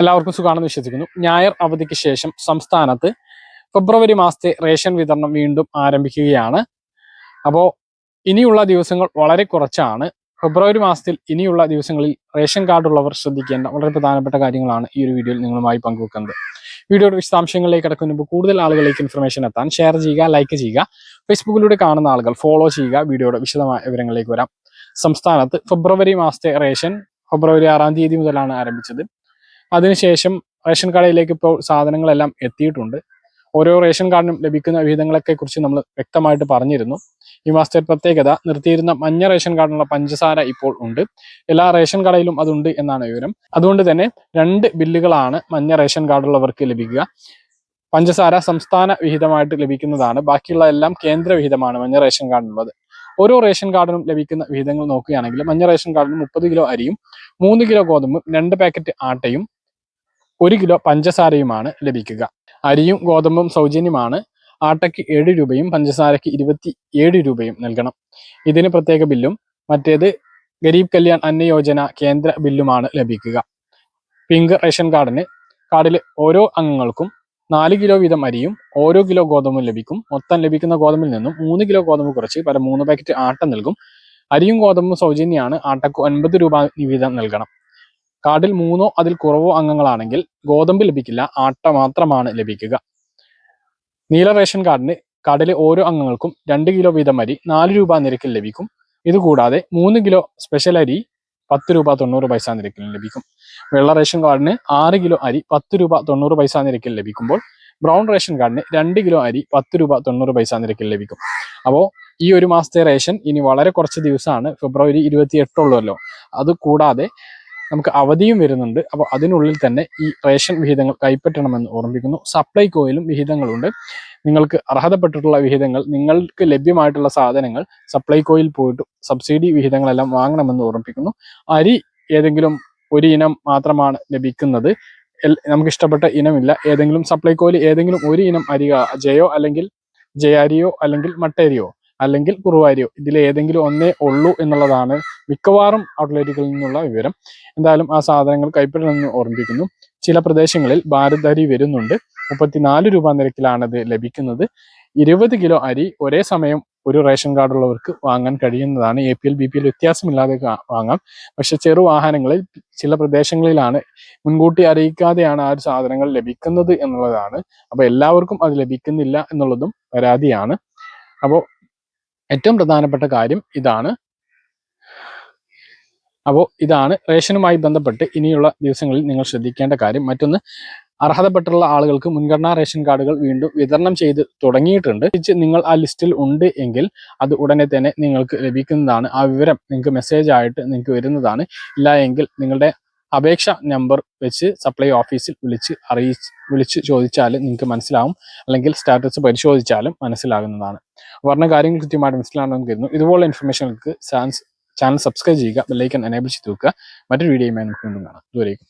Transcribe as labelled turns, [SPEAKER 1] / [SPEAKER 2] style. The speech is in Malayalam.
[SPEAKER 1] എല്ലാവർക്കും സുഖമാണെന്ന് വിശ്വസിക്കുന്നു. ഞായർ അവധിക്ക് ശേഷം സംസ്ഥാനത്ത് ഫെബ്രുവരി മാസത്തെ റേഷൻ വിതരണം വീണ്ടും ആരംഭിക്കുകയാണ്. അപ്പോൾ ഇനിയുള്ള ദിവസങ്ങൾ വളരെ കുറച്ചാണ്. ഫെബ്രുവരി മാസത്തിൽ ഇനിയുള്ള ദിവസങ്ങളിൽ റേഷൻ കാർഡ് ഉള്ളവർ ശ്രദ്ധിക്കേണ്ട വളരെ പ്രധാനപ്പെട്ട കാര്യങ്ങളാണ് ഈ ഒരു വീഡിയോയിൽ നിങ്ങളുമായി പങ്കുവെക്കുന്നത്. വീഡിയോയുടെ വിശദാംശങ്ങളിലേക്ക് കിടക്കുന്ന മുമ്പ് കൂടുതൽ ആളുകളിലേക്ക് ഇൻഫർമേഷൻ എത്താൻ ഷെയർ ചെയ്യുക ലൈക്ക് ചെയ്യുക ഫേസ്ബുക്കിലൂടെ കാണുന്ന ആളുകൾ ഫോളോ ചെയ്യുക. വീഡിയോയുടെ വിശദമായ വിവരങ്ങളിലേക്ക് വരാം. സംസ്ഥാനത്ത് ഫെബ്രുവരി മാസത്തെ റേഷൻ ഫെബ്രുവരി ആറാം തീയതി മുതലാണ് ആരംഭിച്ചത്. അതിനുശേഷം റേഷൻ കടയിലേക്ക് ഇപ്പോൾ സാധനങ്ങളെല്ലാം എത്തിയിട്ടുണ്ട്. ഓരോ റേഷൻ കാർഡിനും ലഭിക്കുന്ന വിഹിതങ്ങളൊക്കെ കുറിച്ച് നമ്മൾ വ്യക്തമായിട്ട് പറഞ്ഞിരുന്നു. ഈ മാസത്തെ പ്രത്യേകത നിർത്തിയിരുന്ന മഞ്ഞ റേഷൻ കാർഡിനുള്ള പഞ്ചസാര ഇപ്പോൾ ഉണ്ട്. എല്ലാ റേഷൻ കടയിലും അതുണ്ട് എന്നാണ് വിവരം. അതുകൊണ്ട് തന്നെ രണ്ട് ബില്ലുകളാണ് മഞ്ഞ റേഷൻ കാർഡുള്ളവർക്ക് ലഭിക്കുക. പഞ്ചസാര സംസ്ഥാന വിഹിതമായിട്ട് ലഭിക്കുന്നതാണ്. ബാക്കിയുള്ള എല്ലാം കേന്ദ്ര വിഹിതമാണ് മഞ്ഞ റേഷൻ കാർഡിനുള്ളത്. ഓരോ റേഷൻ കാർഡിനും ലഭിക്കുന്ന വിഹിതങ്ങൾ നോക്കുകയാണെങ്കിൽ മഞ്ഞ റേഷൻ കാർഡിന് മുപ്പത് കിലോ അരിയും മൂന്ന് കിലോ ഗോതമ്പും രണ്ട് പാക്കറ്റ് ആട്ടയും ഒരു കിലോ പഞ്ചസാരയുമാണ് ലഭിക്കുക. അരിയും ഗോതമ്പും സൗജന്യമാണ്. ആട്ടയ്ക്ക് ഏഴ് രൂപയും പഞ്ചസാരയ്ക്ക് ഇരുപത്തി ഏഴ് രൂപയും നൽകണം. ഇതിന് പ്രത്യേക ബില്ലും. മറ്റേത് ഗരീബ് കല്യാൺ അന്ന യോജന കേന്ദ്ര ബില്ലുമാണ് ലഭിക്കുക. പിങ്ക് റേഷൻ കാർഡിന് കാർഡിലെ ഓരോ അംഗങ്ങൾക്കും നാല് കിലോ വീതം അരിയും ഓരോ കിലോ ഗോതമ്പും ലഭിക്കും. മൊത്തം ലഭിക്കുന്ന ഗോതമ്പിൽ നിന്നും മൂന്ന് കിലോ ഗോതമ്പ് കുറച്ച് പല മൂന്ന് പാക്കറ്റ് ആട്ട നൽകും. അരിയും ഗോതമ്പും സൗജന്യമാണ്. ആട്ടക്ക് ഒൻപത് രൂപ വീതം നൽകണം. കാർഡിൽ മൂന്നോ അതിൽ കുറവോ അംഗങ്ങളാണെങ്കിൽ ഗോതമ്പ് ലഭിക്കില്ല ആട്ട മാത്രമാണ് ലഭിക്കുക. നീല റേഷൻ കാർഡിന് കാർഡിലെ ഓരോ അംഗങ്ങൾക്കും രണ്ട് കിലോ വീതം അരി നാല് രൂപ നിരക്കിൽ ലഭിക്കും. ഇതുകൂടാതെ മൂന്ന് കിലോ സ്പെഷ്യൽ അരി പത്ത് രൂപ തൊണ്ണൂറ് പൈസ നിരക്കിൽ ലഭിക്കും. വെള്ള റേഷൻ കാർഡിന് ആറ് കിലോ അരി പത്ത് രൂപ തൊണ്ണൂറ് പൈസ നിരക്കിൽ ലഭിക്കുമ്പോൾ ബ്രൗൺ റേഷൻ കാർഡിന് രണ്ട് കിലോ അരി പത്ത് രൂപ തൊണ്ണൂറ് പൈസ നിരക്കിൽ ലഭിക്കും. അപ്പോൾ ഈ ഒരു മാസത്തെ റേഷൻ ഇനി വളരെ കുറച്ച് ദിവസമാണ് ഫെബ്രുവരി ഇരുപത്തി എട്ടുള്ളല്ലോ അത് കൂടാതെ നമുക്ക് അവധിയും വരുന്നുണ്ട്. അപ്പോൾ അതിനുള്ളിൽ തന്നെ ഈ റേഷൻ വിഹിതങ്ങൾ കൈപ്പറ്റണമെന്ന് ഓർമ്മിപ്പിക്കുന്നു സപ്ലൈകോയിലും വിഹിതങ്ങളുണ്ട്. നിങ്ങൾക്ക് അർഹതപ്പെട്ടിട്ടുള്ള വിഹിതങ്ങൾ നിങ്ങൾക്ക് ലഭ്യമായിട്ടുള്ള സാധനങ്ങൾ സപ്ലൈകോയിൽ പോയിട്ട് സബ്സിഡി വിഹിതങ്ങളെല്ലാം വാങ്ങണമെന്ന് ഓർമ്മിപ്പിക്കുന്നു. അരി ഏതെങ്കിലും ഒരു ഇനം മാത്രമാണ് ലഭിക്കുന്നത്. നമുക്ക് ഇഷ്ടപ്പെട്ട ഇനമില്ല. ഏതെങ്കിലും സപ്ലൈകോയിൽ ഏതെങ്കിലും ഒരു ഇനം അരി ജയോ അല്ലെങ്കിൽ ജയാരിയോ അല്ലെങ്കിൽ മട്ടേരിയോ അല്ലെങ്കിൽ കുറുവാരിയോ ഇതിൽ ഏതെങ്കിലും ഒന്നേ ഉള്ളൂ എന്നുള്ളതാണ് മിക്കവാറും ഔട്ട്ലെറ്റുകളിൽ നിന്നുള്ള വിവരം. എന്തായാലും ആ സാധനങ്ങൾ കൈപ്പറ്റണമെന്ന് ഓർമ്മിപ്പിക്കുന്നു. ചില പ്രദേശങ്ങളിൽ ഭാരത് അരി വരുന്നുണ്ട്. മുപ്പത്തിനാല് രൂപ നിരക്കിലാണത് ലഭിക്കുന്നത്. ഇരുപത് കിലോ അരി ഒരേ സമയം ഒരു റേഷൻ കാർഡുള്ളവർക്ക് വാങ്ങാൻ കഴിയുന്നതാണ്. A P L B P L വ്യത്യാസമില്ലാതെ വാങ്ങാം. പക്ഷെ ചെറു വാഹനങ്ങളിൽ ചില പ്രദേശങ്ങളിലാണ് മുൻകൂട്ടി അറിയിക്കാതെയാണ് ആ ഒരു സാധനങ്ങൾ ലഭിക്കുന്നത് എന്നുള്ളതാണ്. അപ്പോൾ എല്ലാവർക്കും അത് ലഭിക്കുന്നില്ല എന്നുള്ളതും പരാതിയാണ്. അപ്പോൾ ഏറ്റവും പ്രധാനപ്പെട്ട കാര്യം ഇതാണ്. അപ്പോൾ ഇതാണ് റേഷനുമായി ബന്ധപ്പെട്ട് ഇനിയുള്ള ദിവസങ്ങളിൽ നിങ്ങൾ ശ്രദ്ധിക്കേണ്ട കാര്യം. മറ്റൊന്ന് അർഹതപ്പെട്ടുള്ള ആളുകൾക്ക് മുൻഗണനാ റേഷൻ കാർഡുകൾ വീണ്ടും വിതരണം ചെയ്ത് തുടങ്ങിയിട്ടുണ്ട്. നിങ്ങൾ ആ ലിസ്റ്റിൽ ഉണ്ട് എങ്കിൽ അത് ഉടനെ തന്നെ നിങ്ങൾക്ക് ലഭിക്കുന്നതാണ്. ആ വിവരം നിങ്ങൾക്ക് മെസ്സേജ് ആയിട്ട് നിങ്ങൾക്ക് വരുന്നതാണ്. ഇല്ല നിങ്ങളുടെ അപേക്ഷ നമ്പർ വെച്ച് സപ്ലൈ ഓഫീസിൽ വിളിച്ച് അറിയിച്ച് വിളിച്ച് ചോദിച്ചാൽ നിങ്ങൾക്ക് മനസ്സിലാവും. അല്ലെങ്കിൽ സ്റ്റാറ്റസ് പരിശോധിച്ചാലും മനസ്സിലാകുന്നതാണ്. പറഞ്ഞ കാര്യങ്ങൾ കൃത്യമായിട്ട് മനസ്സിലാണെന്ന് കരുതുന്നു. ഇതുപോലെ ഇൻഫർമേഷനുകൾക്ക് ചാൻസ് ചാനൽ സബ്സ്ക്രൈബ് ചെയ്യുക ബെല്ലൈക്കൻ എനേബിൾ ചെയ്ത് വെക്കുക. മറ്റൊരു വീഡിയോയുമായി നമുക്ക് വീണ്ടും കാണാം. ഇതുവരെയും